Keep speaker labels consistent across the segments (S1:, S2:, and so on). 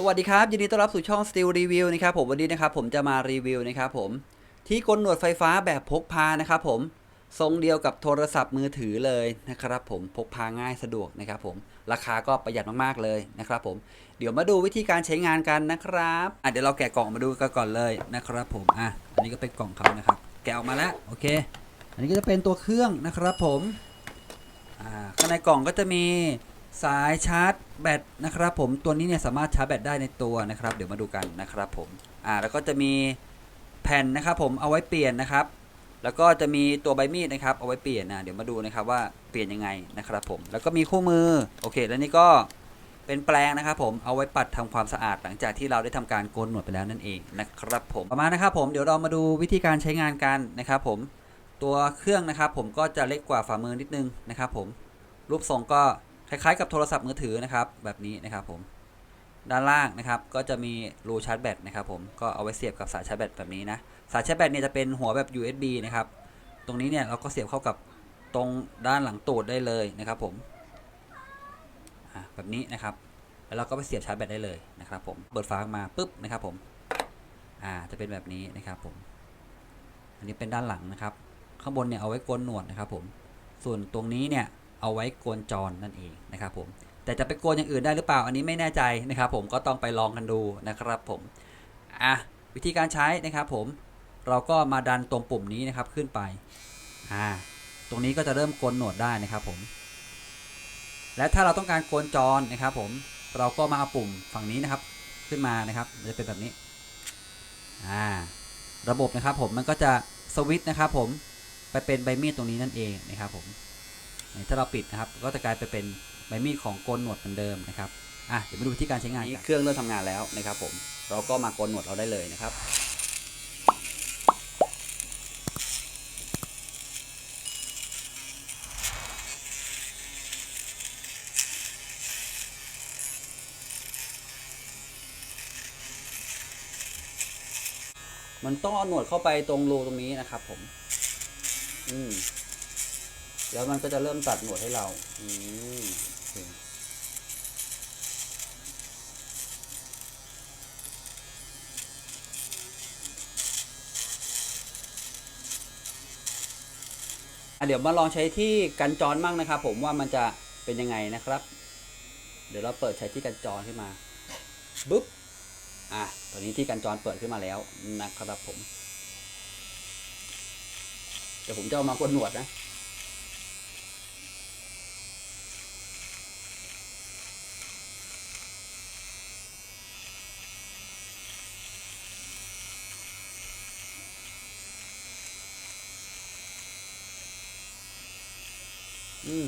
S1: สวัสดีครับ ยินดีต้อนรับสู่ช่อง Steel Review นะครับผมวันนี้นะครับผมจะมารีวิวนะครับผมที่กลหนวดไฟฟ้าแบบพกพานะครับผมทรงเดียวกับโทรศัพท์มือถือเลยนะครับผมพกพาง่ายสะดวกนะครับผมราคาก็ประหยัดมากๆเลยนะครับผมเดี๋ยวมาดูวิธีการใช้งานกันนะครับอะเดี๋ยวเราแกะกล่องมาดูกันก่อนเลยนะครับผมอะอันนี้ก็เป็นกล่องเขานะครับ แกะออกมาแล้วโอเค อันนี้ก็จะเป็นตัวเครื่องนะครับผมอ่าข้างในกล่องก็จะมี สายชาร์จแบตนะครับผมตัวนี้เนี่ยสามารถชาร์จแบตได้ในตัวนะครับ เดี๋ยวมาดูกันนะครับผมอ่าแล้วก็จะมีแผ่นนะครับผมเอาไว้เปลี่ยนนะครับ แล้วก็จะมีตัวใบมีดนะครับเอาไว้เปลี่ยนนะเดี๋ยวมาดูนะครับว่าเปลี่ยนยังไงนะครับผมแล้วก็มีคู่มือโอเค แล้วนี่ก็เป็นแปลงนะครับผมเอาไว้ปัดทำความสะอาดหลังจากที่เราได้ทำการโกนหนวดไปแล้วนั่นเองนะครับผมประมาณนะครับผมเดี๋ยวเรามาดูวิธีการใช้งานกันนะครับผมตัวเครื่องนะครับผมก็จะเล็กกว่าฝ่ามือนิดนึงนะครับผมรูปทรงก็ คล้ายๆกับโทรศัพท์มือถือนะครับ แบบนี้นะครับผมด้านล่างนะครับก็จะมีรูชาร์จแบตนะครับผมก็เอาไว้เสียบกับสายชาร์จแบตแบบนี้นะสายชาร์จแบตเนี่ยจะเป็นหัวแบบ USB นะครับตรงนี้เนี่ยเราก็เสียบเข้ากับตรงด้านหลังตูดได้เลยนะครับผมแบบนี้นะครับ แล้วเราก็ไปเสียบชาร์จแบตได้เลยนะครับผมเปิดฝาออกมาปุ๊บนะครับผมอ่าจะเป็นแบบนี้นะครับผมอันนี้เป็นด้านหลังนะครับ ข้างบนเนี่ยเอาไว้กนหนวดนะครับผมส่วนตรงนี้เนี่ย เอาไว้โกนจรนั่นเองนะครับผมแต่จะไปโกนอย่างอื่นได้หรือเปล่าอันนี้ไม่แน่ใจนะครับผมก็ต้องไปลองกันดูนะครับผมอะวิธีการใช้นะครับผมเราก็มาดันตรงปุ่มนี้นะครับขึ้นไปอ่าตรงนี้ก็จะเริ่มโกนหนวดได้นะครับผมและถ้าเราต้องการโกนจรนะครับผมเราก็มาเอาปุ่มฝั่งนี้นะครับขึ้นมานะครับจะเป็นแบบนี้อ่าระบบนะครับผมมันก็จะสวิตช์นะครับผมไปเป็นใบมีดตรงนี้นั่นเองนะครับผม ถ้าเราปิดนะครับ ก็จะกลายไปเป็นใบมีดของโกนหนวดเหมือนเดิมนะครับอะเดี๋ยวมาดูวิธีการใช้งานเครื่องเริ่มทำงานแล้วนะครับผมเราก็มาโกนหนวดเราได้เลยนะครับมันต้องเอาหนวดเข้าไปตรงรูตรงนี้นะครับผม อืม แล้วมันก็จะเริ่มตัดหนวดให้เรา อืมเคอะเดี๋ยวมาลองใช้ที่กันจรมั่งนะครับผมว่ามันจะเป็นยังไงนะครับ เดี๋ยวเราเปิดใช้ที่กันจรขึ้นมาบุ๊บอะตอนนี้ที่กันจรเปิดขึ้นมาแล้วนะครับผม เดี๋ยวผมจะเอามากดหนวดนะ อื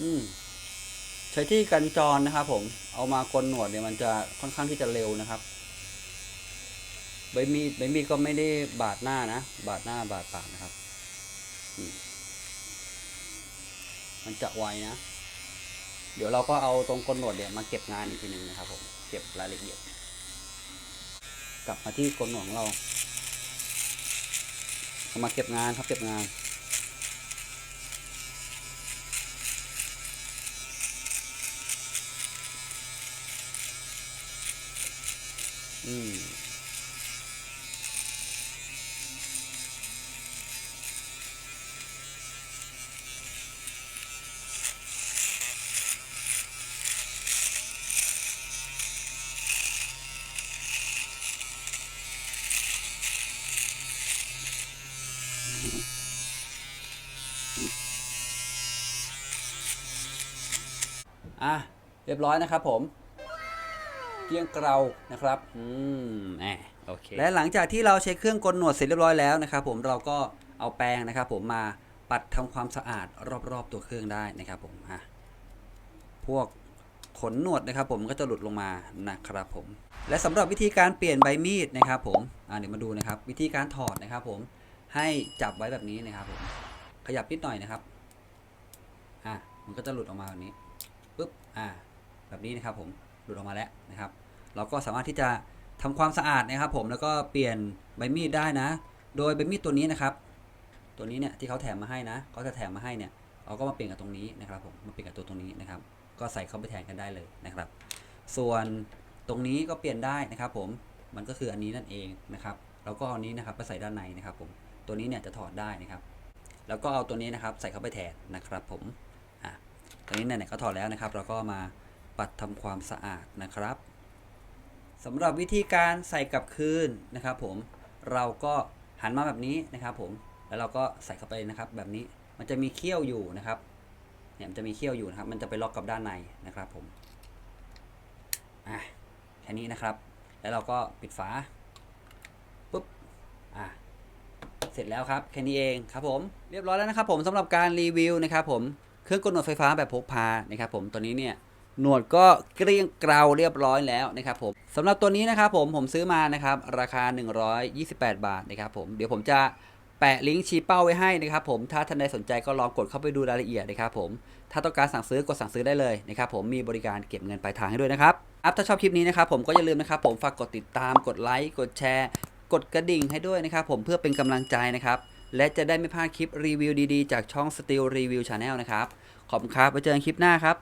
S1: อืมใช้ที่กันจรนะครับ ผมเอามากลหนวดเนี่ยมันจะค่อนข้างที่จะเร็วนะครับใบมีดใบมีดก็ไม่ได้บาดหน้านะ บาดหน้าบาดปากนะครับ มันจะไวนะ เดี๋ยวเราก็เอาตรงกลหนวดเนี่ยมาเก็บงานอีกทีหนึ่งนะครับผม เก็บรายละเอียด กลับมาที่กลหนวดของเราเอามาเก็บงานครับเก็บงาน อืมอะเรียบร้อยนะครับผม เกลี้ยงเกลานะครับอืมแหมโอเคและหลังจากที่เราเช็คเครื่องกลหนวดเสร็จเรียบร้อยแล้วนะครับผมเราก็เอาแปรงนะครับ ผมมาปัดทำความสะอาดรอบๆตัวเครื่องได้นะครับผมอะพวกขนหนวดนะครับ ผมก็จะหลุดลงมานะครับผม และสำหรับวิธีการเปลี่ยนใบมีดนะครับผมอ่าเดี๋ยวมาดูนะครับ วิธีการถอดนะครับ ผมให้จับไว้แบบนี้นะครับ ผมขยับนิดหน่อยนะครับอะมันก็จะหลุดออกมาแบบนี้ปุ๊บอ่า แบบนี้นะครับผม หลุดออกมาแล้วนะครับ เราก็สามารถที่จะทำความสะอาดนะครับ ผมแล้วก็เปลี่ยนใบมีดได้นะ โดยใบมีดตัวนี้นะครับ ตัวนี้เนี่ยที่เขาแถมมาให้นะเขาจะแถมมาให้เนี่ยเราก็มาเปลี่ยนกับตรงนี้นะครับผมมาเปลี่ยนกับตัวตรงนี้นะครับ ก็ใส่เข้าไปแทนกันได้เลยนะครับ ส่วนตรงนี้ก็เปลี่ยนได้นะครับ ผมมันก็คืออันนี้นั่นเองนะครับแล้วก็เอานนี้นะครับไปใส่ด้านในนะครับ ผมตัวนี้เนี่ยจะถอดได้นะครับ แล้วก็เอาตัวนี้นะครับใส่เข้าไปแทนนะครับ ผมอะตัวนี้เนี่ยก็ถอดแล้วนะครับ เราก็มา ปัดทำความสะอาดนะครับสำหรับวิธีการใส่กลับคืนนะครับ ผมเราก็หันมาแบบนี้นะครับ ผมแล้วเราก็ใส่เข้าไปนะครับ แบบนี้มันจะมีเขี้ยวอยู่นะครับเนี่ยมันจะมีเขี้ยวอยู่นะครับ มันจะไปล็อกกับด้านในนะครับ ผมอะแค่นี้นะครับ แล้วเราก็ปิดฝาปุ๊บอะเสร็จแล้วครับแค่นี้เองครับผมเรียบร้อยแล้วนะครับ ผมสำหรับการรีวิวนะครับ ผมเครื่องกดหนวดไฟฟ้าแบบพกพานะครับ ผมตัวนี้เนี่ย หนวดก็เกลี้ยงเกลาเรียบร้อยแล้วนะครับผมสำหรับตัวนี้นะครับผมผมซื้อมานะครับราคา 128 บาทนะครับผมเดี๋ยวผมจะแปะลิงก์ชี้เป้าไว้ให้นะครับผมถ้าท่านใดสนใจก็ลองกดเข้าไปดูรายละเอียดนะครับผมถ้าต้องการสั่งซื้อกดสั่งซื้อได้เลยนะครับผมมีบริการเก็บเงินปลายทางให้ด้วยนะครับอัพถ้าชอบคลิปนี้นะครับผมก็อย่าลืมนะครับผมฝากกดติดตามกดไลค์กดแชร์ กดกระดิ่งให้ด้วยนะครับผมเพื่อเป็นกำลังใจนะครับและจะได้ไม่พลาดคลิปรีวิวดีๆ จากช่อง Steel Review Channel นะครับขอบคุณครับไว้เจอกันคลิปหน้าครับ